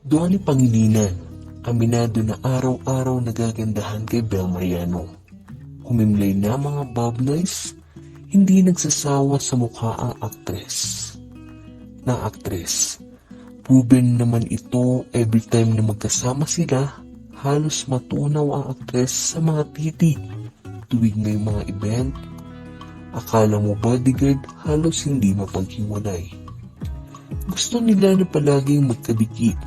Donnie Pangilinan, aminado na araw-araw nagagandahan kay Bel Mariano. Humimlay na mga bubblies, hindi nagsasawa sa mukha ang aktres. Na aktres, proven naman ito every time na magkasama sila, halos matunaw ang aktres sa mga titig tuwing may mga event. Akala mo bodyguard, halos hindi mapaghiwalay. Gusto nila na palaging magkadikit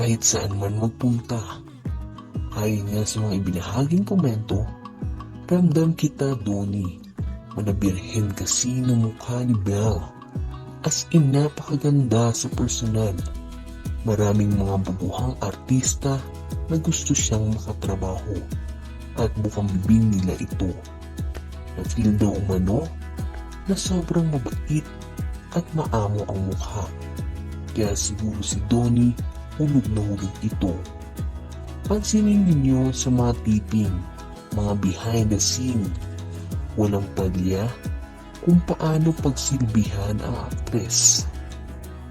kahit saan man magpunta. Ayon nga sa mga ibinahaging komento, ramdam kita, Donnie. Manabirhen kasi ng mukha ni Belle. As in napakaganda sa personal. Maraming mga bubuhang artista na gusto siyang makatrabaho at bukang bibing nila ito. Na-feel daw umano na sobrang mabait at maamo ang mukha. Kaya siguro si Donnie hulog na hulog ito. Pansinin ninyo sa mga tiping, mga behind the scene, walang palya kung paano pagsilbihan ang aktres.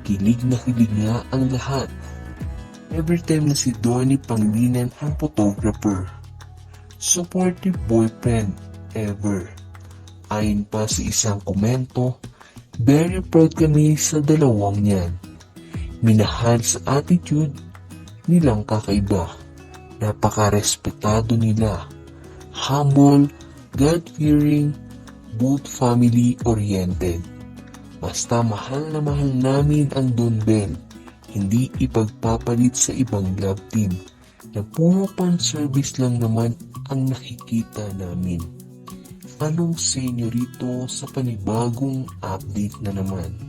Kilig na kilig nga ang lahat. Every time na si Donnie Panglinan ang photographer. Supportive boyfriend ever. Ayon pa sa isang komento, very proud kami sa dalawang yan. Minahal sa attitude nilang kakaiba. Napaka-respetado nila. Humble, God-fearing, both family-oriented. Basta mahal na mahal namin ang Don Bell. Hindi ipagpapalit sa ibang love team na puro pan service lang naman ang nakikita namin. Anong senyorito sa panibagong update na naman?